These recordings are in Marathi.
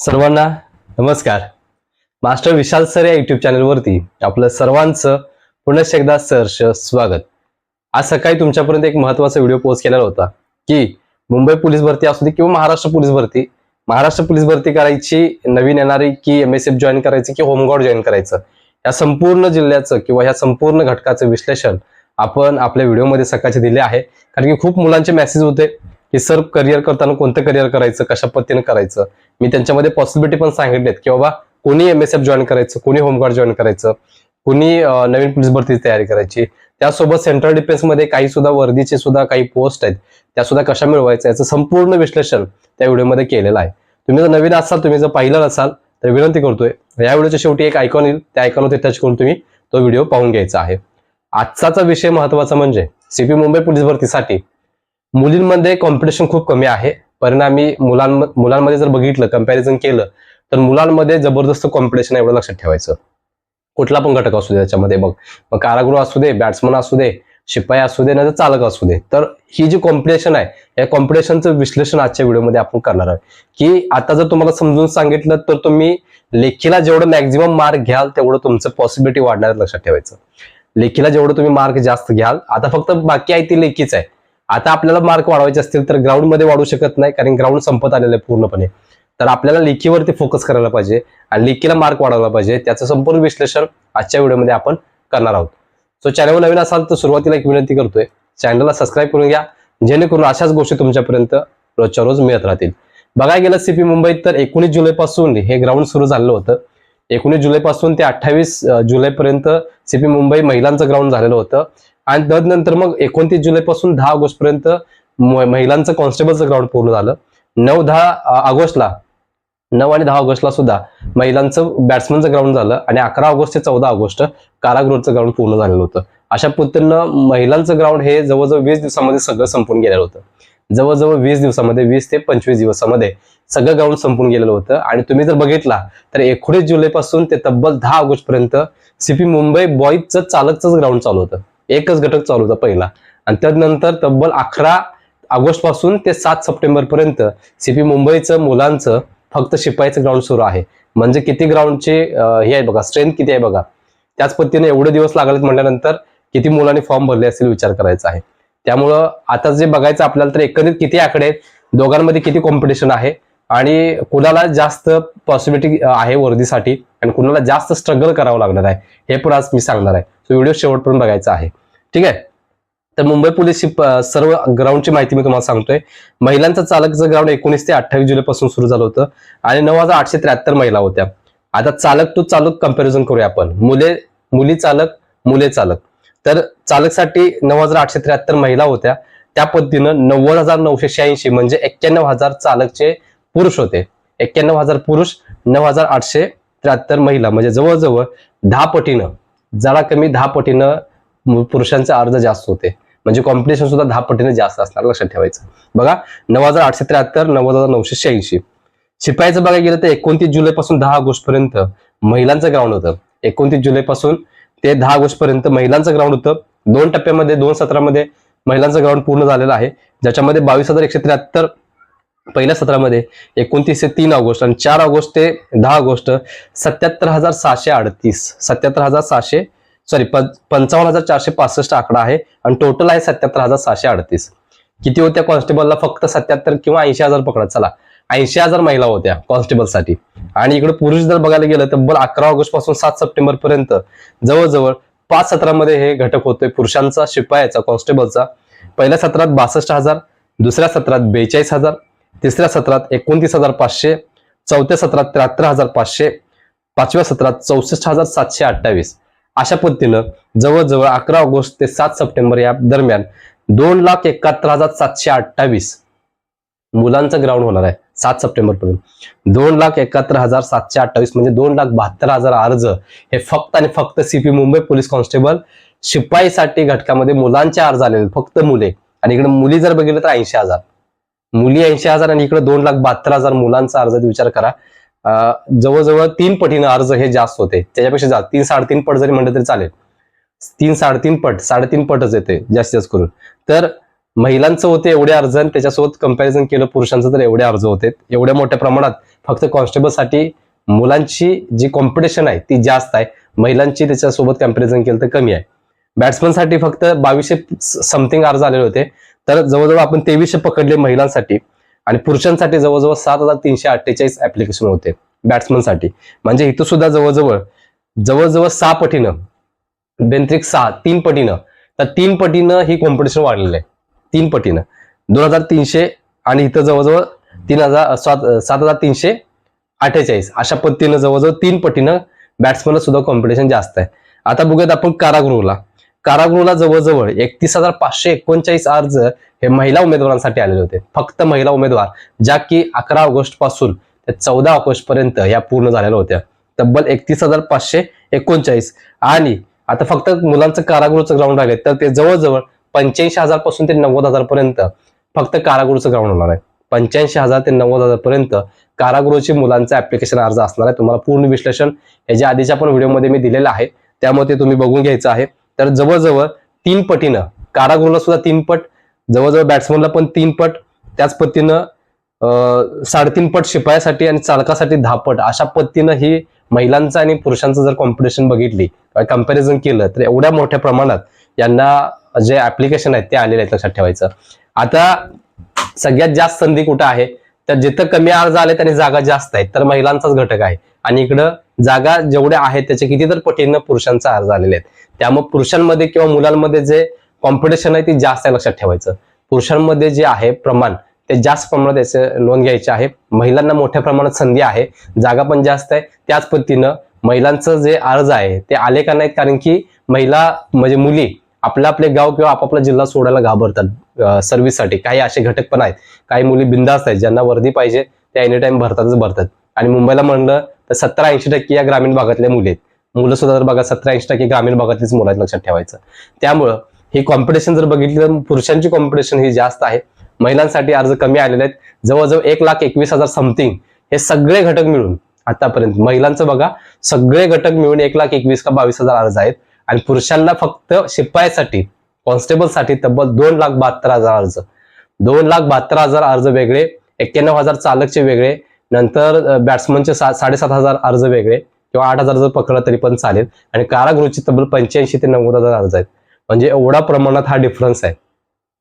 सर्वांना नमस्कार. मास्टर विशाल सर या युट्यूब चॅनलवरती आपलं सर्वांचं पुनश्च एकदा सहर्ष स्वागत. आज सकाळी तुमच्यापर्यंत एक महत्त्वाचा व्हिडिओ पोस्ट केलेला होता की मुंबई पोलीस भरती असू दे किंवा महाराष्ट्र पोलीस भरती महाराष्ट्र पोलीस भरती करायची नवीन येणारी की एम एस एफ जॉईन करायची की होमगार्ड जॉईन करायचं या संपूर्ण जिल्ह्याचं किंवा ह्या संपूर्ण घटकाचं विश्लेषण आपण आपल्या व्हिडिओमध्ये सकाळचे दिले आहे. कारण की खूप मुलांचे मेसेज होते. की सर करिअर करताना कोणतं करिअर करायचं कशा पद्धतीने करायचं? मी त्यांच्यामध्ये पॉसिबिलिटी पण सांगितलेत की बाबा कोणी एम एस एफ जॉईन करायचं कोणी होमगार्ड जॉईन करायचं कोणी नवीन पोलीस भरतीची तयारी करायची. त्यासोबत सेंट्रल डिफेन्समध्ये काही सुद्धा वर्दीचे सुद्धा काही पोस्ट आहेत. त्या सुद्धा कशा मिळवायच्या याचं संपूर्ण विश्लेषण त्या व्हिडिओमध्ये केलेलं आहे. तुम्ही जर नवीन असाल तुम्ही जर पाहिलं नसाल तर विनंती करतोय या व्हिडिओच्या शेवटी एक आयकॉन येईल. त्या आयकॉनवरती टच करून तुम्ही तो व्हिडिओ पाहून घ्यायचा आहे. आजचाचा विषय महत्त्वाचा म्हणजे सीपी मुंबई पोलीस भरतीसाठी मुलींमध्ये कॉम्पिटिशन खूप कमी आहे. परिणामी मुलां मुलांमध्ये जर बघितलं कंपॅरिझन केलं तर मुलांमध्ये जबरदस्त कॉम्पिटिशन एवढं लक्षात ठेवायचं. कुठला पण घटक असू दे त्याच्यामध्ये बघ. मग कारागृह असू दे बॅट्समन असू दे शिपाई असू दे नाही तर चालक असू दे. तर ही जी कॉम्पिटिशन आहे या कॉम्पिटिशनचं विश्लेषण आजच्या व्हिडिओमध्ये आपण करणार आहोत. की आता जर तुम्हाला समजून सांगितलं तर तुम्ही लेखीला जेवढं मॅक्झिमम मार्क घ्याल तेवढं तुमचं पॉसिबिलिटी वाढणार लक्षात ठेवायचं. लेखीला जेवढं तुम्ही मार्क जास्त घ्याल आता फक्त बाकी आहे ती लेखीच आहे. आता आपल्याला मार्क वाढवायचे असतील तर ग्राउंडमध्ये वाढू शकत नाही कारण ग्राउंड संपत आलेलं आहे पूर्णपणे. तर आपल्याला लेखीवरती फोकस करायला पाहिजे आणि लेखीला मार्क वाढवला पाहिजे. त्याचं संपूर्ण विश्लेषण आजच्या व्हिडिओमध्ये आपण करणार आहोत. सो चॅनलवर नवीन असाल तर सुरुवातीला एक विनंती करतोय चॅनलला सबस्क्राईब करून घ्या जेणेकरून अशाच गोष्टी तुमच्यापर्यंत रोजच्या रोज मिळत राहतील. बघायला गेलं सीपी मुंबईत तर एकोणीस जुलैपासून हे ग्राउंड सुरू झालं होतं. एकोणीस जुलैपासून ते अठ्ठावीस जुलैपर्यंत सीपी मुंबई महिलांचं ग्राउंड झालेलं होतं. आणि तदनंतर मग एकोणतीस जुलैपासून दहा ऑगस्ट पर्यंत महिलांचं कॉन्स्टेबलचं ग्राउंड पूर्ण झालं. नऊ दहा ऑगस्टला नऊ आणि दहा ऑगस्टला सुद्धा महिलांचं बॅट्समनचं ग्राउंड झालं आणि अकरा ऑगस्ट ते चौदा ऑगस्ट कारागृहचं ग्राउंड पूर्ण झालेलं होतं. अशा पद्धतीनं महिलांचं ग्राउंड हे जवळजवळ वीस दिवसामध्ये सगळं संपून गेलेलं होतं. जवळजवळ वीस दिवसामध्ये वीस ते पंचवीस दिवसामध्ये सगळं ग्राउंड संपून गेलेलं होतं. आणि तुम्ही जर बघितला तर एकोणीस जुलैपासून ते तब्बल दहा ऑगस्ट पर्यंत सीपी मुंबई बॉईजचं चालकचंच ग्राउंड चालू होतं. एकच घटक चालू होता पहिला. आणि त्यानंतर तब्बल अकरा ऑगस्टपासून ते सात सप्टेंबर पर्यंत सीपी मुंबईचं मुलांचं फक्त शिपाईचं ग्राउंड सुरू आहे. म्हणजे किती ग्राउंडचे हे आहे बघा स्ट्रेंथ किती आहे बघा. त्याच पद्धतीने एवढे दिवस लागलेत म्हटल्यानंतर किती मुलांनी फॉर्म भरले असेल विचार करायचा आहे. त्यामुळं आता जे बघायचं आपल्याला तर एकंदरीत किती आकडे आहेत, दोघांमध्ये किती कॉम्पिटिशन आहे आणि कुणाला जास्त पॉसिबिलिटी आहे वर्दीसाठी आणि कुणाला जास्त स्ट्रगल करावं लागणार आहे हे पण आज मी सांगणार आहे. सो व्हिडिओ शेवटपर्यंत बघायचा आहे. ठीक आहे? तर मुंबई पोलीसची सर्व ग्राउंडची माहिती मी तुम्हाला सांगतोय. महिलांचं चालकचं ग्राउंड एकोणीस ते अठ्ठावीस जुलैपासून सुरू झालं होतं आणि नऊ हजार आठशे त्र्याहत्तर महिला होत्या. आता चालक टू चालक कंपॅरिझन करूया आपण. मुले मुली चालक मुले चालक. तर चालकसाठी नऊ हजार आठशे त्र्याहत्तर महिला होत्या. त्या पद्धतीनं नव्वद हजार नऊशे शहाऐंशी म्हणजे एक्क्याण्णव हजार चालकचे पुरुष होते. एक्क्याण्णव हजार पुरुष नऊ हजार आठशे त्र्याहत्तर महिला. म्हणजे जवळजवळ दहा पटीनं जरा कमी दहा पटीनं पुरुषांचे अर्ज जास्त होते. म्हणजे कॉम्पिटिशन सुद्धा दहा पटीने जास्त असणार लक्षात ठेवायचं. बघा नऊ हजार आठशे त्र्याहत्तर नऊ हजार नऊशे शहाऐंशी. शिपाईचं बघायला गेलं तर एकोणतीस जुलैपासून दहा ऑगस्ट पर्यंत महिलांचं ग्राउंड होतं. एकोणतीस जुलैपासून ते दहा ऑगस्ट पर्यंत महिलांचं ग्राउंड होतं. दोन टप्प्यामध्ये दोन सत्रामध्ये महिलांचं ग्राउंड पूर्ण झालेलं आहे. ज्याच्यामध्ये बावीस हजार एकशे त्र्याहत्तर पहिल्या सत्रामध्ये एकोणतीस ते तीन ऑगस्ट आणि चार ऑगस्ट ते दहा ऑगस्ट सत्याहत्तर हजार सहाशे अडतीस. सत्याहत्तर हजार सहाशे सॉरी पंचावन्न हजार चारशे पासष्ट आकडा आहे आणि टोटल आहे सत्याहत्तर हजार सहाशे अडतीस. किती होत्या कॉन्स्टेबलला फक्त सत्याहत्तर किंवा ऐंशी हजार पकडा चला ऐंशी हजार महिला होत्या कॉन्स्टेबलसाठी आणि इकडे पुरुष जर बघायला गेलं तर अकरा ऑगस्टपासून सात सप्टेंबर पर्यंत जवळजवळ पाच सत्रामध्ये हे घटक होतोय. पुरुषांचा शिपायाचा कॉन्स्टेबलचा पहिल्या सत्रात बासष्ट हजार दुसऱ्या सत्रात बेचाळीस हजार तिसऱ्या सत्रात एकोणतीस हजार पाचशे चौथ्या सत्रात त्र्याहत्तर हजार पाचशे पाचव्या सत्रात चौसष्ट हजार सातशे अठ्ठावीस. अशा पद्धतीनं जवळजवळ अकरा ऑगस्ट ते सात सप्टेंबर या दरम्यान दोन लाख एकाहत्तर हजार सातशे अठ्ठावीस मुलांचं ग्राउंड होणार आहे सात सप्टेंबर पर्यंत. दोन लाख एकाहत्तर हजार सातशे अठ्ठावीस म्हणजे दोन लाख बहात्तर हजार अर्ज हे फक्त आणि फक्त सीपी मुंबई पोलीस कॉन्स्टेबल शिपाईसाठी घटकामध्ये मुलांचे अर्ज आलेले आहेत, फक्त मुले. आणि इकडे मुली जर बघितलं तर ऐंशी हजार. मुली ऐंशी हजार आणि इकडे दोन लाख बहात्तर हजार मुलांचा अर्ज विचार करा. जवळजवळ तीन पटीनं अर्ज हे जास्त होते. त्याच्यापेक्षा जास्त तीन साडेतीन पट जरी म्हणलं तरी चालेल. तीन साडेतीन पट साडेतीन पटच येते जास्तीत जास्त करून. तर महिलांचं होते एवढे अर्ज आणि त्याच्यासोबत कंपॅरिझन केलं पुरुषांचं तर एवढे अर्ज होते. एवढ्या मोठ्या प्रमाणात फक्त कॉन्स्टेबलसाठी मुलांची जी कॉम्पिटिशन आहे ती जास्त आहे. महिलांची त्याच्यासोबत कंपॅरिझन केलं तर कमी आहे. बॅट्समनसाठी फक्त बावीसशे समथिंग अर्ज आलेले होते. तर जवळजवळ आपण तेवीसशे पकडले महिलांसाठी. आणि पुरुषांसाठी जवळजवळ सात हजार तीनशे अठ्ठेचाळीस ऍप्लिकेशन होते बॅट्समनसाठी म्हणजे इथं सुद्धा जवळजवळ जवळजवळ सहा पटीनं बेंत्रिक सहा तीन पटीनं. तर तीन पटीनं ही कॉम्पिटिशन वाढलेलं आहे. तीन पटीनं. दोन हजार तीनशे आणि इथं जवळजवळ तीन हजार सात सात हजार तीनशे अठ्ठेचाळीस. अशा पद्धतीनं जवळजवळ तीन पटीनं बॅट्समनला सुद्धा कॉम्पिटिशन जास्त आहे. आता बघूयात आपण कारागृहला. कारागृहला जवळजवळ एकतीस हजार पाचशे एकोणचाळीस अर्ज हे महिला उमेदवारांसाठी आलेले होते. फक्त महिला उमेदवार ज्या की अकरा ऑगस्टपासून ते चौदा ऑगस्ट पर्यंत या पूर्ण झालेल्या होत्या. तब्बल एकतीस हजार पाचशे एकोणचाळीस. आणि आता फक्त मुलांचं कारागृहचं ग्राउंड राहिले तर ते जवळजवळ पंच्याऐंशी हजारपासून ते नव्वद हजार पर्यंत फक्त कारागृहचं ग्राउंड होणार आहे. पंच्याऐंशी हजार ते नव्वद हजार पर्यंत कारागृहाची मुलांचं ऍप्लिकेशन अर्ज असणार आहे. तुम्हाला पूर्ण विश्लेषण याच्या आधीच्या पण व्हिडिओमध्ये मी दिलेलं आहे. त्यामुळे ते तुम्ही बघून घ्यायचं आहे. तर जवळजवळ तीन पटीनं कारागृहला सुद्धा तीन पट जवळजवळ बॅट्समनला पण तीन पट त्याच पद्धतीनं साडेतीन पट शिपायासाठी आणि चालकासाठी दहा पट. अशा पद्धतीनं ही महिलांचं आणि पुरुषांचं जर कॉम्पिटिशन बघितली कंपॅरिझन केलं तर एवढ्या मोठ्या प्रमाणात यांना जे ऍप्लिकेशन आहेत ते आलेले आहेत लक्षात ठेवायचं. आता सगळ्यात जास्त संधी कुठं आहे? तर जिथं कमी अर्ज आले आणि जागा जास्त आहेत. तर महिलांचाच घटक आहे. आणि इकडं जागा जेवढ्या आहेत त्याच्या किती तर पटीनं पुरुषांचा अर्ज आलेले आहेत. त्यामुळे पुरुषांमध्ये किंवा मुलांमध्ये जे कॉम्पिटिशन आहे ती जास्त आहे लक्षात ठेवायचं. पुरुषांमध्ये जे आहे प्रमाण ते जास्त प्रमाणात याचे नोंद घ्यायचे आहे. महिलांना मोठ्या प्रमाणात संधी आहे. जागा पण जास्त आहे. त्याच पद्धतीनं महिलांचं जे अर्ज आहे ते आले का नाहीत? कारण की महिला म्हणजे मुली आपलं आपले गाव किंवा आपापला जिल्हा सोडायला घाबरतात सर्व्हिससाठी काही असे घटक पण आहेत. काही मुली बिंदास्त आहेत ज्यांना वर्दी पाहिजे त्या एनी टाइम भरतातच भरतात. आणि मुंबईला म्हणलं तर सत्तर ऐंशी टक्के या ग्रामीण भागातल्या मुली आहेत. मुलं सुद्धा जर बघा सत्तर ऐंशी टक्के ग्रामीण भागातलीच मुलं आहेत लक्षात ठेवायचं. त्यामुळं ही कॉम्पिटिशन जर बघितली तर पुरुषांची कॉम्पिटिशन ही जास्त आहे. महिलांसाठी अर्ज कमी आलेले आहेत. जवळजवळ एक लाख एकवीस हजार समथिंग हे सगळे घटक मिळून आतापर्यंत. महिलांचं बघा सगळे घटक मिळून एक लाख एकवीस का बावीस हजार अर्ज आहेत. आणि पुरुषांना फक्त शिपायासाठी कॉन्स्टेबलसाठी तब्बल दोन लाख बहात्तर हजार अर्ज. दोन लाख बहात्तर हजार अर्ज वेगळे एक्क्याण्णव हजार चालकचे वेगळे नंतर बॅट्समनचे सा साडेसात हजार अर्ज वेगळे किंवा आठ हजार जर पकडलं तरी पण चालेल. आणि कारागृहची तब्बल पंच्याऐंशी ते नव्वद हजार अर्ज आहेत. म्हणजे एवढा प्रमाणात हा डिफरन्स आहे.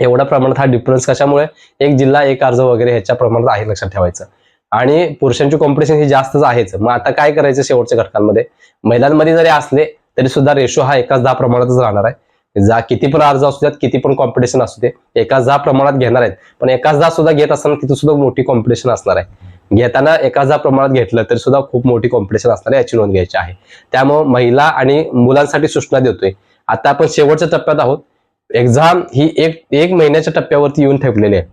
एवढ्या प्रमाणात हा डिफरन्स कशामुळे? एक जिल्हा एक अर्ज वगैरे ह्याच्या प्रमाणात आहे लक्षात ठेवायचं. आणि पुरुषांची कॉम्पिटिशन ही जास्तच आहेच. मग आता काय करायचं शेवटच्या घटकांमध्ये? महिलांमध्ये जरी असले तरी सुद्धा रेशो हा एकाच दहा प्रमाणातच राहणार आहे. जा किती पण अर्ज असू द्यात किती पण कॉम्पिटिशन असू दे एकाच दहा प्रमाणात घेणार आहेत. पण एकाच दहा सुद्धा घेत असताना तिथे सुद्धा मोठी कॉम्पिटिशन असणार आहे. घेताना एकाच दहा प्रमाणात घेतलं तरी सुद्धा खूप मोठी कॉम्पिटिशन असणार आहे याची नोंद घ्यायची आहे. त्यामुळे महिला आणि मुलांसाठी सूचना देतोय. आता आपण शेवटच्या टप्प्यात आहोत. एक्झाम ही एक एक महिन्याच्या टप्प्यावरती येऊन ठेवलेली आहे.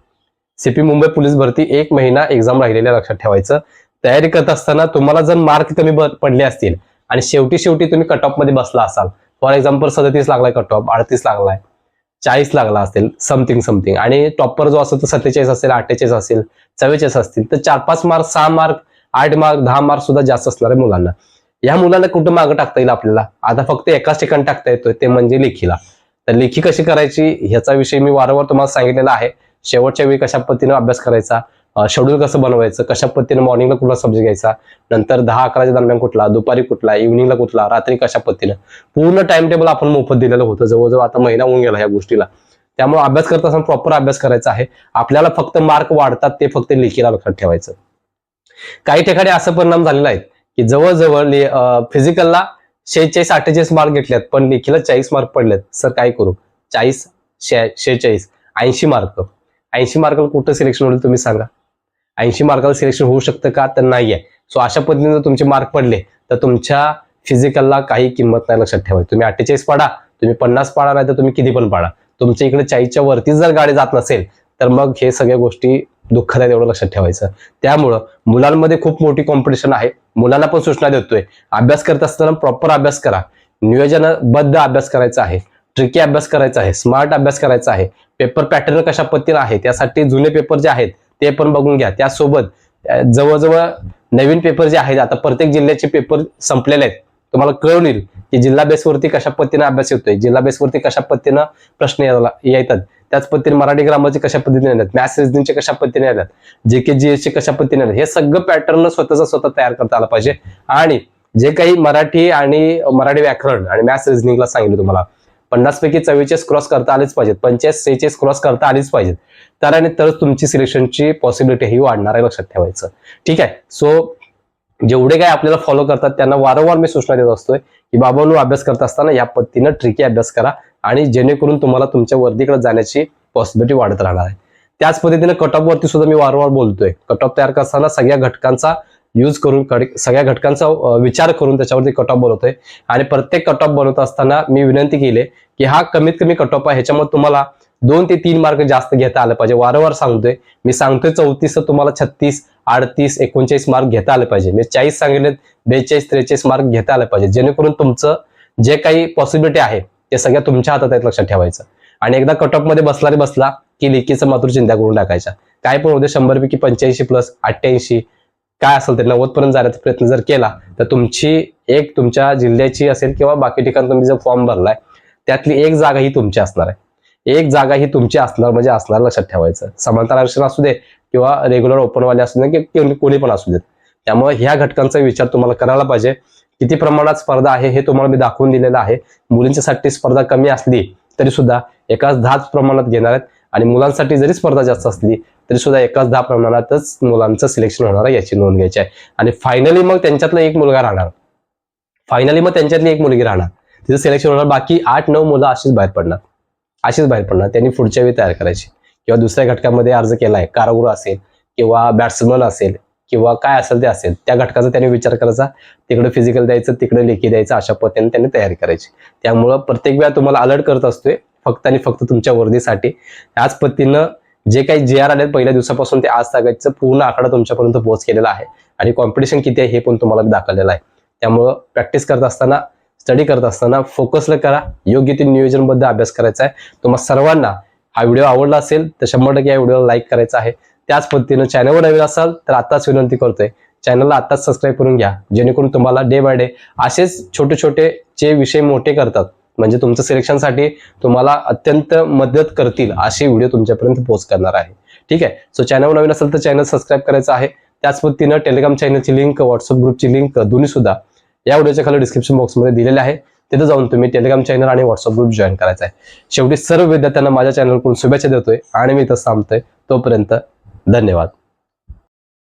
सीपी मुंबई पोलीस भरती एक महिना एक्झाम राहिलेल्या लक्षात ठेवायचं. तयारी करत असताना तुम्हाला जर मार्क कमी पडले असतील आणि शेवटी शेवटी तुम्ही कट ऑफमध्ये बसला असाल. फॉर एक्झाम्पल सदतीस लागलाय कट ऑफ अडतीस लागलाय चाळीस लागला असेल समथिंग समथिंग आणि टॉपर जो असेल तो सत्तेचाळीस असेल अठ्ठेचाळीस असेल चव्वेचाळीस असतील तर चार पाच मार्क सहा मार्क आठ मार्क दहा मार्क सुद्धा जास्त असणार आहे मुलांना. या मुलांना कुठं मागं टाकता येईल आपल्याला? आता फक्त एकाच ठिकाणी टाकता येतोय ते म्हणजे लेखीला. तर लेखी कशी करायची? ह्याचा विषय मी वारंवार तुम्हाला सांगितलेला आहे. शेवटच्या वेळी कशा पद्धतीने अभ्यास करायचा? शेड्यूल कसं बनवायचं कशा पद्धतीने मॉर्निंगला कुठला सब्जेक्ट घ्यायचा नंतर दहा अकराच्या दरम्यान कुठला दुपारी कुठला इव्हिनिंगला कुठला रात्री कशा पद्धतीनं? पूर्ण टाइम टेबल आपण मोफत दिलेलं होतं. जवळजवळ आता महिना होऊन गेला या गोष्टीला. त्यामुळे अभ्यास करत असताना प्रॉपर अभ्यास करायचा आहे. आपल्याला फक्त मार्क वाढतात ते फक्त लेखीला लक्षात ठेवायचं. काही ठिकाणी असं परिणाम झालेला आहे की जवळजवळ फिजिकलला शेहेचाळीस अठ्ठेचाळीस मार्क घेतल्यात पण लेखीला चाळीस मार्क पडलेत. सर काय करू? चाळीस शे शेहेचाळीस ऐंशी मार्क ऐंशी मार्क कुठं सिलेक्शन होईल तुम्ही सांगा. ऐंशी मार्काला सिलेक्शन होऊ शकतं का? तर नाही आहे सो अशा पद्धतीने जर तुमचे मार्क पडले तर तुमच्या फिजिकलला काही किंमत नाही लक्षात ठेवायची. तुम्ही अठ्ठेचाळीस पाडा तुम्ही पन्नास पाडा नाही तर तुम्ही किती पण पाडा. तुमच्या इकडे चाळीसच्या वरती जर गाडी जात नसेल तर मग हे सगळ्या गोष्टी दुःखद आहेत एवढं लक्षात ठेवायचं. त्यामुळं मुलांमध्ये खूप मोठी कॉम्पिटिशन आहे. मुलांना पण सूचना देतोय. अभ्यास करत असताना प्रॉपर अभ्यास करा. नियोजनबद्ध अभ्यास करायचा आहे. ट्रिकी अभ्यास करायचा आहे. स्मार्ट अभ्यास करायचा आहे. पेपर पॅटर्न कशा पद्धतीने आहे त्यासाठी जुने पेपर जे आहेत ते पण बघून घ्या. त्यासोबत जवळजवळ नवीन पेपर जे आहेत आता प्रत्येक जिल्ह्याचे पेपर संपलेले आहेत. तुम्हाला कळून येईल की जिल्हा बेसवरती कशा पद्धतीने अभ्यास येतोय जिल्हा बेसवरती कशा पद्धतीनं प्रश्न येतात. त्याच पद्धतीने मराठी ग्रामरचे कशा पद्धतीने आल्यात मॅथ्स रिजनिंगचे कशा पद्धतीने आल्यात जे के जी चे कशा पद्धतीने आल्यात हे सगळं पॅटर्न स्वतःचा स्वतः तयार करता आलं पाहिजे. आणि जे काही मराठी आणि मराठी व्याकरण आणि मॅथ्स रिजनिंगला सांगितलं तुम्हाला पन्नास पैकी चव्वेचाळीस क्रॉस करता आलेच पाहिजेत. पंचेचाळीस सेहेचाळीस क्रॉस करता आलीच पाहिजेत. तर आणि तरच तुमची सिलेक्शनची पॉसिबिलिटी ही वाढणार आहे लक्षात ठेवायचं. ठीक आहे? सो जेवढे काय आपल्याला फॉलो करतात त्यांना वारंवार मी सूचना देत असतोय की बाबांनो अभ्यास करत असताना या पद्धतीनं ट्रिकी अभ्यास करा आणि जेणेकरून तुम्हाला तुमच्या वर्दीकडे जाण्याची पॉसिबिलिटी वाढत राहणार आहे. त्याच पद्धतीने कट ऑफ वरती सुद्धा मी वारंवार बोलतोय. कट ऑफ तयार करताना सगळ्या घटकांचा यूज करून सगळ्या घटकांचा विचार करून त्याच्यावरती कट ऑफ बनवतोय. आणि प्रत्येक कट ऑफ बनवत असताना मी विनंती केली की हा कमीत कमी कट ऑफ आहे. ह्याच्यामध्ये तुम्हाला दोन ते तीन मार्क जास्त घेता आलं पाहिजे. वारंवार सांगतोय. मी सांगतोय चौतीस तर तुम्हाला छत्तीस अडतीस एकोणचाळीस मार्क घेता आले पाहिजे. मी चाळीस सांगितले बेचाळीस त्रेचाळीस मार्क घेता आले पाहिजे. जेणेकरून तुमचं जे काही पॉसिबिलिटी आहे ते सगळ्या तुमच्या हातात आहेत लक्षात ठेवायचं. आणि एकदा कट ऑफमध्ये बसला रे बसला की लेखीचं मात्र चिंता करून टाकायच्या. काय पण होते शंभर पैकी पंच्याऐंशी प्लस अठ्ठ्याऐंशी काय असेल ते नव्वद पर्यंत जाण्याचा प्रयत्न जर केला तर तुमची एक तुमच्या जिल्ह्याची असेल किंवा बाकी ठिकाणी तुम्ही जर फॉर्म भरलाय त्यातली एक जागा ही तुमची असणार आहे. एक जागा ही तुमची असणार म्हणजे असणार लक्षात ठेवायचं. समांतर आरक्षण असू दे किंवा रेग्युलर ओपनवाले असू दे की कोणी पण असू देत. त्यामुळे ह्या घटकांचा विचार तुम्हाला करायला पाहिजे. किती प्रमाणात स्पर्धा आहे हे तुम्हाला मी दाखवून दिलेलं आहे. मुलींच्यासाठी स्पर्धा कमी असली तरी सुद्धा एकाच दहाच प्रमाणात घेणार आहेत. आणि मुलांसाठी जरी स्पर्धा जास्त असली तरी सुद्धा एकाच दहा प्रमाणातच मुलांचं सिलेक्शन होणार आहे याची नोंद घ्यायची आहे. आणि फायनली मग त्यांच्यातला एक मुलगा राहणार. फायनली मग त्यांच्यातली एक मुलगी राहणार. तिचं सिलेक्शन होणार. बाकी आठ नऊ मुलं अशीच बाहेर पडणार. अशीच बाहेर पडणार. त्यांनी पुढच्या वेळी तयार करायची. किंवा दुसऱ्या घटकामध्ये अर्ज केलाय कारागृह असेल किंवा बॅट्समन असेल किंवा काय असेल ते असेल त्या घटकाचा त्यांनी विचार करायचा. तिकडे फिजिकल द्यायचं तिकडे लेखी द्यायचं अशा पद्धतीने त्यांनी तयारी करायची. त्यामुळं प्रत्येक वेळा तुम्हाला अलर्ट करत असतोय फक्त आणि फक्त तुमच्या वर्दीसाठी. याच पद्धतीनं जे काही जे आर आले पहिल्या दिवसापासून ते आज तागायचं पूर्ण आकडा तुमच्यापर्यंत पोहोच केलेला आहे. आणि कॉम्पिटिशन किती आहे हे पण तुम्हाला दाखवलेलं आहे. त्यामुळं प्रॅक्टिस करत असताना स्टडी करत असताना फोकसला करा. योग्य ते नियोजनबद्ध अभ्यास करायचा आहे. तुम्हाला सर्वांना हा व्हिडिओ आवडला असेल तर शंभर टक्के या व्हिडिओला लाईक करायचा आहे. त्याच पद्धतीनं चॅनलवर नवीन असाल तर आताच विनंती करतोय चॅनलला आताच सबस्क्राईब करून घ्या. जेणेकरून तुम्हाला डे बाय डे असेच छोटे छोटे जे विषय मोठे करतात म्हणजे तुमचं सिलेक्शनसाठी तुम्हाला अत्यंत मदत करतील असे व्हिडिओ तुमच्यापर्यंत पोहोच करणार आहे. ठीक आहे? सो चॅनल नवीन असेल तर चॅनल सबस्क्राईब करायचं आहे. त्याच पद्धतीनं टेलिग्राम चॅनलची लिंक व्हॉट्सअप ग्रुपची लिंक दोन्ही सुद्धा या व्हिडिओच्या खाली डिस्क्रिप्शन बॉक्समध्ये दिलेले आहे. तिथे जाऊन तुम्ही टेलिग्राम चॅनल आणि व्हॉट्सअप ग्रुप जॉईन करायचा आहे. शेवटी सर्व विद्यार्थ्यांना माझ्या चॅनलकडून शुभेच्छा देतोय आणि मी इथं थांबतोय. तोपर्यंत धन्यवाद.